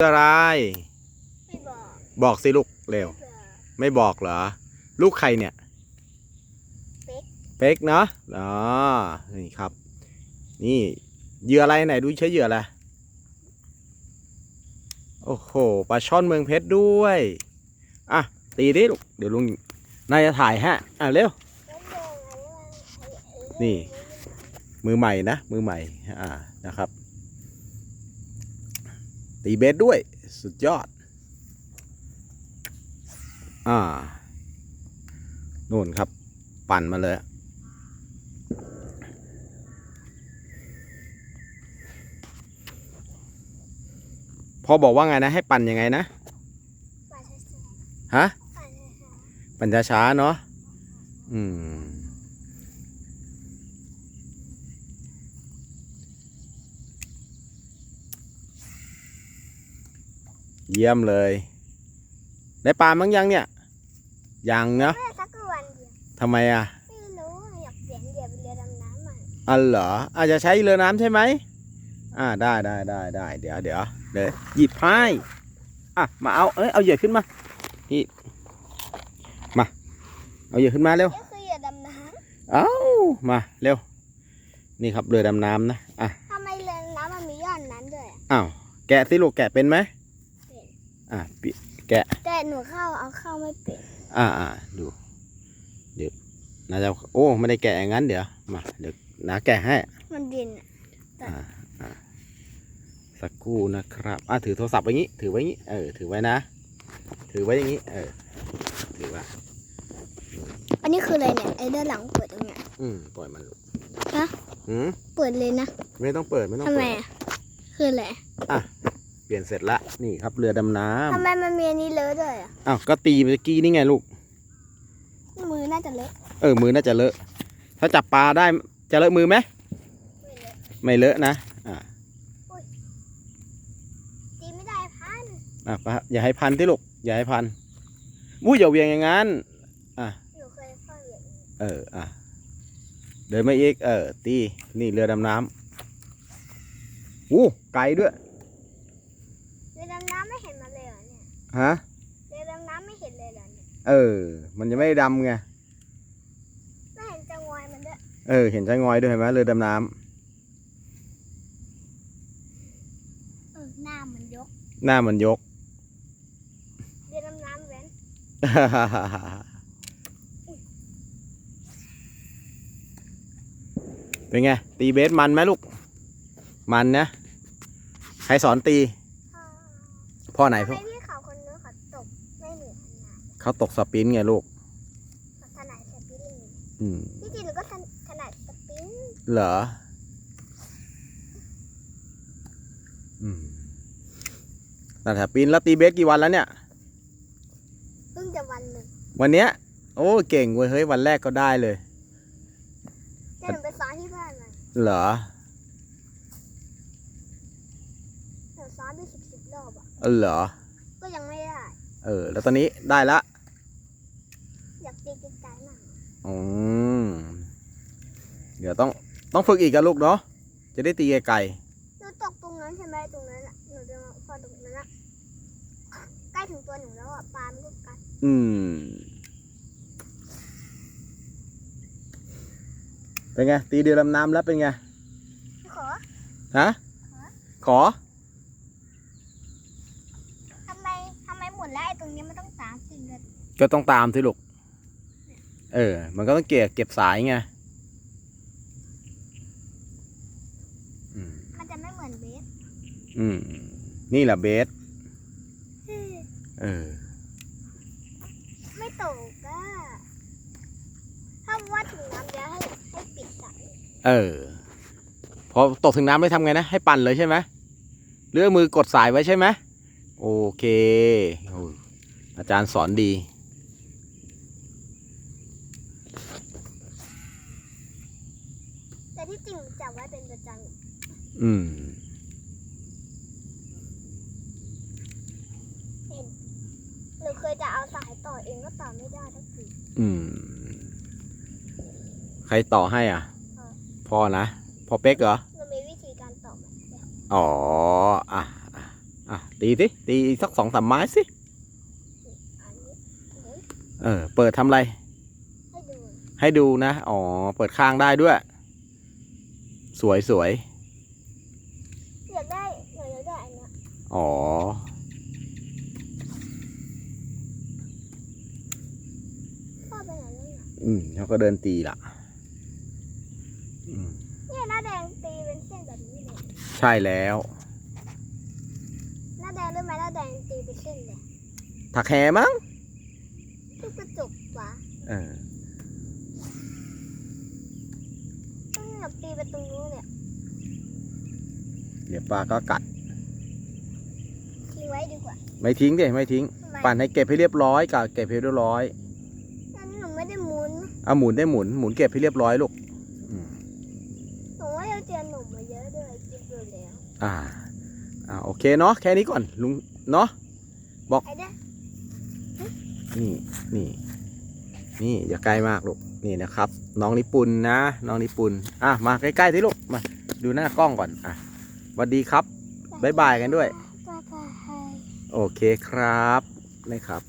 อะไร ไม่บอกบอกสิลูกเร็วเผื่อไม่บอกเหรอ ลูกใครเนี่ยเป๊กเป๊กเนาะอ๋อนี่ครับ นี่เหยื่ออะไรไหนดูใช้เหยื่ออะไร โอ้โห ปลาช่อนเมืองเพชรด้วย อะ ตีดิลูก เดี๋ยวลุงนายจะถ่ายฮะ อะเร็วแล้วโดนอะไรวะไอ้ไอ้นี่ มือใหม่นะ มือใหม่ อ่า นะครับ ตีเบสด้วย สุดยอด อ่านู่นครับ ปั่นมาเลยพ่อบอกว่าไงนะ ให้ปั่นยังไงนะปลาช้าฮะๆปลาช้าปั่นช้าๆเนาะ อืม เยี่ยมเลย ได้ปลามั้งยังเนี่ย ยังเนาะๆแม่สักวันเดียวทำไมอะ ไม่รู้อยากเปลี่ยนเรือเป็นเรือดำน้ำใหม่อันเหรออาจจะใช้เรือน้ำใช่ไหมอ่าได้ได้ได้ได้เดี๋ยวเดี๋ยวเดี๋ยวหยิบให้อะมาเอาเอ้ยเอาเหยื่อขึ้นมานี่มา เอาเหยื่อขึ้นมาเร็วนี่คือเรือดำน้เอามาเร็ว นี่ครับเรือดำน้ำนะอะำทำไมเรือดำน้ำมันมียอดนั้นด้วยอะอ้าวแกะสิลูกแกะเป็นไหม เป็นอะปิแต่หนูเข้าเอาเข้าไม่เป็นอ่าอ่าดู เดี๋ยวน่าจะโอ้ไม่ได้แกะอย่างนั้นเดี๋ยวมาเดี๋ยวนาแกะให้มันดินอะอ่าอ่าสักครู่นะครับอะถือโทรศัพท์ไว้งี้ ถือไว้งี้เออถือไว้นะ ถือไว้อย่างงี้ เออถือไว้อันนี้คืออะไรเนี่ยไอ้ด้านหลังเปิดตรงเนี้ยอืมปล่อยมันลูกฮะอืมเปิดเลยนะไม่ต้องเปิดไม่ต้องทำไมเปิดอะคืออะไร เปลี่ยนเสร็จละนี่ครับเรือดำน้ทำไมมันมีอันนี้เลอะด้วยอะำอ้าวก็ตีเมื่อกี้นี่ไงลูก มือน่าจะเลอะเออมือน่าจะเลอะ ถ้าจับปลาได้จะเลอะมือไหมไม่เลอะไม่เลอะนะอ่าตีไม่ได้พันอะปะอย่าให้พันที่ลูกอย่าให้พันวุ้ยอย่าเหวียงอย่างนั้นอะหนูเคยเข้าอย่างนี้เอออะเดินมาอีกเออตีนี่เรือดำน้ำอู้ไกลด้วย เรือดำน้ำไม่เห็นมันเลยเหรอเนี่ย ฮะเรือดำน้ำไม่เห็นเลยเหรอเนี่ยเออ มันจะไม่ได้ดำไง ไม่เห็นจะงอยมันด้วยเออ เห็นใจงอยด้วยเห็นไหมเรือดำน้เออหน้ามันยกำ หน้ามันยก เรือดำน้ำเว้นเป็นไง ตีเบสมันไหมลูก มันนะ ใครสอนตี พ่อไหนทำพ่ไมอพี่ เขาตกสปรินต์ไงลูกเขาถนัดสปรินต์อืมที่จริงหนูก็ถนัดสปรินต์เหรอ อืมแต่ถ้าปีนแล้วตีเบสกี่วันแล้วเนี่ย เพิ่งจะวันหนึ่งวันเนี้ย โอ้เก่งเว้ยเฮ้ยวันแรกก็ได้เลย แต่หนูไปซ้อนที่บ้านมันเหรอหนูซ้อนไปสิบสิบรอบอะเออเหรอ ก็ยังไม่ได้ เออ แล้วตอนนี้ได้ละ อยากตีไกลๆมากอืมเดี๋ยวต้องต้องฝึกอีกกันลูกเนาะจะได้ตีไกลหนูตกตรงนั้นใช่ไหมตรงนั้นอะหนูเดินมาพอตรงนั้นอะใกล้ถึงตัวหนูแล้วอะปลามันก็กัดๆอืมเป็นไงตีเดือดลำน้ำแล้วเป็นไงขอฮะขอทำไมทำไมหมดแล้วไอ้ตรงนี้มันต้องสามสี่เดือนก็ต้องตามสิลูก เออ มันก็ต้องเก็บเก็บสายไงอืมมันจะไม่เหมือนเบส อืม นี่แหละเบส เออ ไม่ตกอะถ้าว่าถึงน้ำจะให้ให้ปิดสาย เออ พอตกถึงน้ำไม่ทำไงนะ ให้ปั่นเลยใช่ไหมหรือเอามือกดสายไว้ใช่ไหม โอเคโอ้ยอาจารย์สอนดี แต่ที่ จริงจับไว้เป็นประจอืมำหนูเคยจะเอาสายต่อเองก็ต่อไม่ได้ทั้งทีอืม ใครต่อให้อะ พ่อนะ พ่อเป๊กเหรอหนูมีวิธีการต่อมันอ๋ออะอะ อะ ตีสิ ตีสักสองสามไม้สิอันนี้เฮ้ยเออ เปิดทำอะไร ให้ดู ให้ดูนะ อ๋อ เปิดข้างได้ด้วย สวยสวยอยากได้หนูอยากได้อันเนี้ยอ๋อ พ่อไปไหนแล้วเนี่ยอืมเขาก็เดินตีละอืมเนี่ยหน้าแดงตีเป็นเส้นแบบนี้เลยใช่แล้ว หน้าแดงรู้ไหมหน้าแดงตีเป็นเส้นเลยถักแหมั้งทุกกระจกวะ เออ ต้องหนับตีไปตรงนู้นเนี่ยเดี๋ยวปลาก็กัด ทิ้งไว้ดีกว่าไม่ทิ้งดิไม่ทิ้งทำไมปั่นให้เก็บให้เรียบร้อยกับเก็บให้เรียบร้อยอันนี้หนูไม่ได้หมุนเอาหมุนได้หมุนหมุนเก็บให้เรียบร้อยลูกอืมหนูว่าเราเจอหนุ่มมาเยอะด้วยกินดูแล้วอ่าอ่าโอเคเนาะแค่นี้ก่อนลุงเนาะไอ้เด้อนี่นี่นี่อย่าใกล้มากลูก นี่นะครับ น้องนิปุนนะ น้องนิปุนอะมาใกล้ๆที่ลูกมาดูหน้ากล้องก่อนอะสวัสดีครับบ๊ายบายกันด้วยบ๊ายบายโอเคครับนะครับ